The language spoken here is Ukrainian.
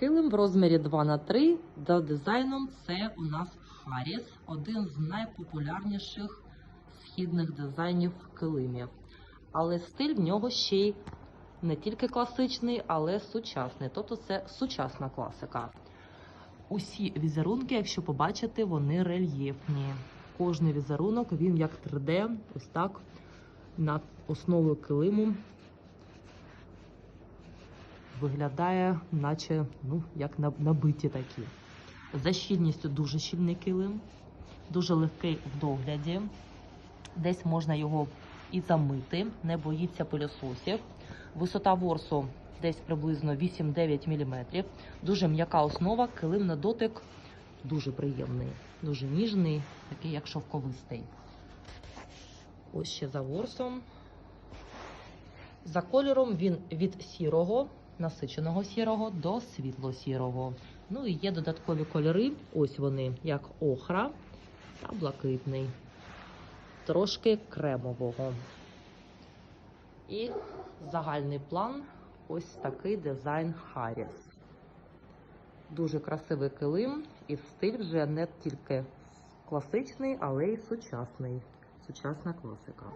Килим в розмірі 2 на 3 за дизайном це у нас Харріс, один з найпопулярніших східних дизайнів килимів. Але стиль в нього ще й не тільки класичний, але сучасний. Тобто це сучасна класика. Усі візерунки, якщо побачите, вони рельєфні. Кожний візерунок він як 3D, ось так на основу килиму виглядає, наче ну, як на- набиті такі. За щільністю дуже щільний килим, дуже легкий в догляді. Десь можна його і замити, не боїться пилососів. Висота ворсу десь приблизно 8-9 мм. Дуже м'яка основа, килим на дотик дуже приємний, дуже ніжний, такий як шовковистий. Ось ще за ворсом. За кольором він від сірого, насиченого сірого до світло-сірого. Ну і є додаткові кольори. Ось вони, як охра та блакитний, трошки кремового. І загальний план ось такий дизайн Харріс. Дуже красивий килим, і стиль вже не тільки класичний, але й сучасний. Сучасна класика.